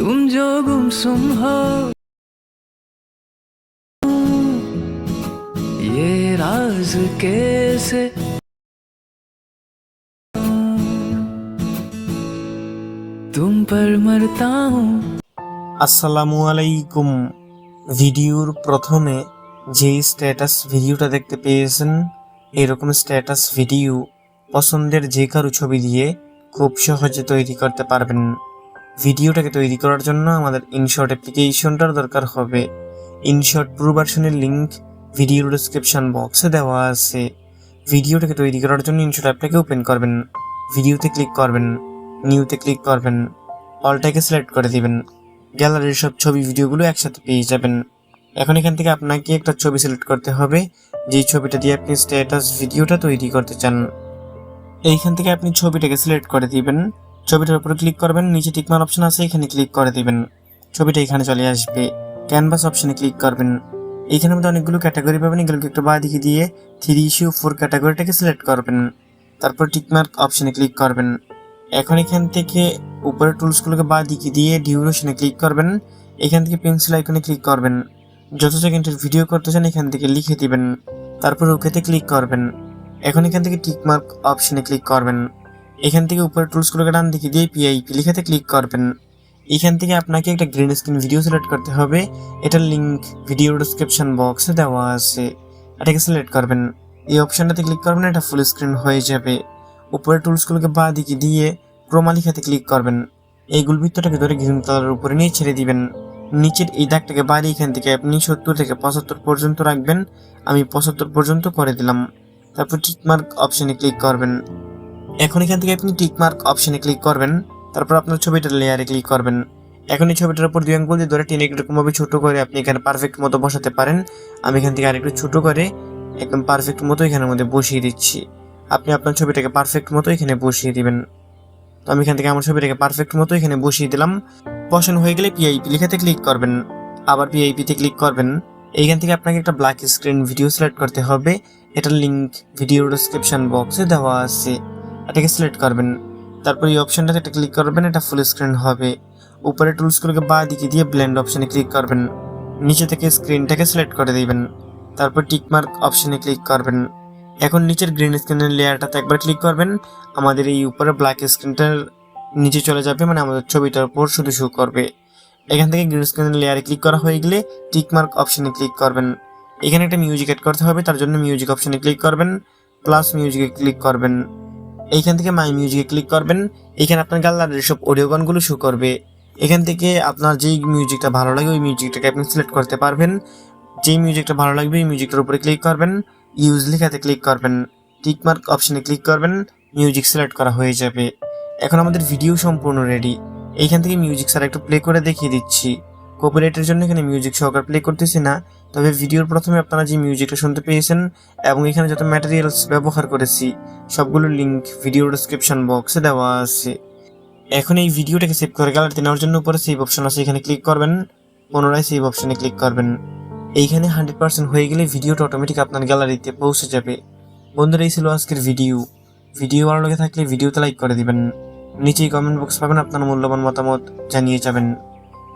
तुम जो गुमसुम हो ये राज कैसे तुम पर मरता हूँ আসসালামু আলাইকুম ভিডিওর প্রথমে যেই স্ট্যাটাস ভিডিওটা দেখতে পেয়েছেন এরকম স্ট্যাটাস ভিডিও পছন্দের যে কারো ছবি দিয়ে খুব সহজে তৈরি করতে পারবেন ভিডিওটাকে তৈরি করার জন্য আমাদের ইনশর্ট অ্যাপ্লিকেশনটার দরকার হবে। ইনশর্ট প্রো ভার্সনের লিঙ্ক ভিডিওর ডিসক্রিপশন বক্সে দেওয়া আছে। ভিডিওটাকে তৈরি করার জন্য ইনশর্ট অ্যাপটাকে ওপেন করবেন। ভিডিওতে ক্লিক করবেন। নিউতে ক্লিক করবেন। অলটাকে সিলেক্ট করে দিবেন। গ্যালারির সব ছবি ভিডিওগুলো একসাথে পেয়ে যাবেন। এখন এখান থেকে আপনাকে একটা ছবি সিলেক্ট করতে হবে। যেই ছবিটা দিয়ে আপনি স্ট্যাটাস ভিডিওটা তৈরি করতে চান। এইখান থেকে আপনি ছবিটাকে সিলেক্ট করে দিবেন। ছবিটার উপরে ক্লিক করবেন, নিচে টিকমার অপশন আছে, এখানে ক্লিক করে দিবেন। ছবিটা এখানে চলে আসবে। ক্যানভাস অপশনে ক্লিক করবেন। এইখানের মধ্যে অনেকগুলো ক্যাটাগরি পাবেন, এগুলোকে একটু বাঁ দিকে দিয়ে থ্রি ইস্যু ফোর ক্যাটাগরিটাকে সিলেক্ট করবেন। তারপর টিকমার্ক অপশনে ক্লিক করবেন। এখন এখান থেকে উপরের টুলসগুলোকে বাঁ দিকে দিয়ে ডিউরেশনে ক্লিক করবেন। এখান থেকে পেন্সিল আইকনে ক্লিক করবেন। যত সেকেন্ডের ভিডিও করতে চান, এখান থেকে লিখে দিবেন। তারপর ওকেতে ক্লিক করবেন। এখন এখান থেকে টিকমার্ক অপশনে ক্লিক করবেন। এখান থেকে উপরের টুলসগুলোকে ডান দিকে দিয়ে পিআইপি লিখাতে ক্লিক করবেন। এখান থেকে আপনাকে একটা গ্রিন স্ক্রিন ভিডিও সিলেক্ট করতে হবে। এটার লিঙ্ক ভিডিও ডিসক্রিপশন বক্সে দেওয়া আছে। এটাকে সিলেক্ট করবেন। এই অপশনটাতে ক্লিক করবেন, এটা ফুল স্ক্রিন হয়ে যাবে। উপরের টুলসগুলোকে বাঁ দিকে দিয়ে ক্রোমা লিখাতে ক্লিক করবেন। এই গুলবৃত্তটাকে ধরে গ্রিন কালারের উপরে নিয়ে ছেড়ে দিবেন। নিচের এই দাগটাকে বাইরে এখান থেকে আপনি সত্তর থেকে পঁচাত্তর পর্যন্ত রাখবেন। আমি পঁচাত্তর পর্যন্ত করে দিলাম। তারপর টিকমার্ক অপশানে ক্লিক করবেন। এখন এখান থেকে আপনি টিকমার্ক অপশনে ক্লিক করবেন, তারপর আপনার ছবিটার লেয়ারে ক্লিক করবেন। এখন এই ছবিটার উপর দুই আঙ্গুল দিয়ে ধরে টেনে এরকমভাবে ছোট করে আপনি এখানে পারফেক্ট মতো বসাতে পারেন। আমি এখান থেকে আরেকটু ছোট করে একদম পারফেক্ট মতো এখানের মধ্যে বসিয়ে দিচ্ছি। আপনি আপনার ছবিটাকে পারফেক্ট মতো এখানে বসিয়ে দিবেন। তো আমি এখান থেকে আমার ছবিটাকে পারফেক্ট মতো এখানে বসিয়ে দিলাম। বসানো হয়ে গেলে পিআইপি লেখাতে ক্লিক করবেন। আবার পিআইপিতে ক্লিক করবেন। এইখান থেকে আপনাকে একটা ব্ল্যাক স্ক্রিন ভিডিও সিলেক্ট করতে হবে। এটার লিঙ্ক ভিডিও ডিসক্রিপশন বক্সে দেওয়া আছে। এটাকে সিলেক্ট করবেন। তারপর এই অপশনটাতে একটা ক্লিক করবেন, এটা ফুল স্ক্রিন হবে। উপরে টুলসগুলোকে বাঁ দিকে দিয়ে ব্লেন্ড অপশনে ক্লিক করবেন। নিচে থেকে স্ক্রিনটাকে সিলেক্ট করে দিবেন। তারপর টিকমার্ক অপশনে ক্লিক করবেন। এখন নিচের গ্রিন স্ক্রিনের লেয়ারটাতে একবার ক্লিক করবেন। আমাদের এই উপরে ব্ল্যাক স্ক্রিনটার নিচে চলে যাবে মানে আমাদের ছবিটার উপর শুধু শো করবে। এখান থেকে গ্রিন স্ক্রিনের লেয়ারে ক্লিক করা হয়ে গেলে টিকমার্ক অপশনে ক্লিক করবেন। এখানে একটা মিউজিক অ্যাড করতে হবে, তার জন্য মিউজিক অপশনে ক্লিক করবেন। প্লাস মিউজিকে ক্লিক করবেন। এইখান থেকে মাই মিউজিকে ক্লিক করবেন। এখানে আপনার গ্যালারির সব অডিও গানগুলো শো করবে। এখান থেকে আপনার যেই মিউজিকটা ভালো লাগে, ওই মিউজিকটাকে আপনি সিলেক্ট করতে পারবেন। যেই মিউজিকটা ভালো লাগবে এই মিউজিকটার উপরে ক্লিক করবেন। ইউজ লেখাতে ক্লিক করবেন। টিকমার্ক অপশনে ক্লিক করবেন। মিউজিক সিলেক্ট করা হয়ে যাবে। এখন আমাদের ভিডিও সম্পূর্ণ রেডি এইখান থেকে মিউজিক স্যার একটু প্লে করে দেখিয়ে দিচ্ছি। কপিরাইটের জন্য এখানে মিউজিক সহকার প্লে করতেছি না। তবে ভিডিওর প্রথমে আপনারা যে মিউজিকটা শুনতে পেয়েছেন এবং এখানে যত ম্যাটেরিয়ালস ব্যবহার করেছি সবগুলোর লিঙ্ক ভিডিও ডিসক্রিপশন বক্সে দেওয়া আছে। এখন এই ভিডিওটাকে সেভ করে গ্যালারিতে নেওয়ার জন্য উপরে সেভ অপশন আছে, এখানে ক্লিক করবেন, পুনরায় সেভ অপশনে ক্লিক করবেন। এইখানে হান্ড্রেড পার্সেন্ট হয়ে গেলে ভিডিওটা অটোমেটিক আপনার গ্যালারিতে পৌঁছে যাবে। বন্ধুরা, এই ছিল আজকের ভিডিও ভিডিও ভালো লেগে থাকলে ভিডিওতে লাইক করে দিবেন। নিচেই কমেন্ট বক্স পাবেন আপনার মূল্যবান মতামত জানিয়ে যাবেন।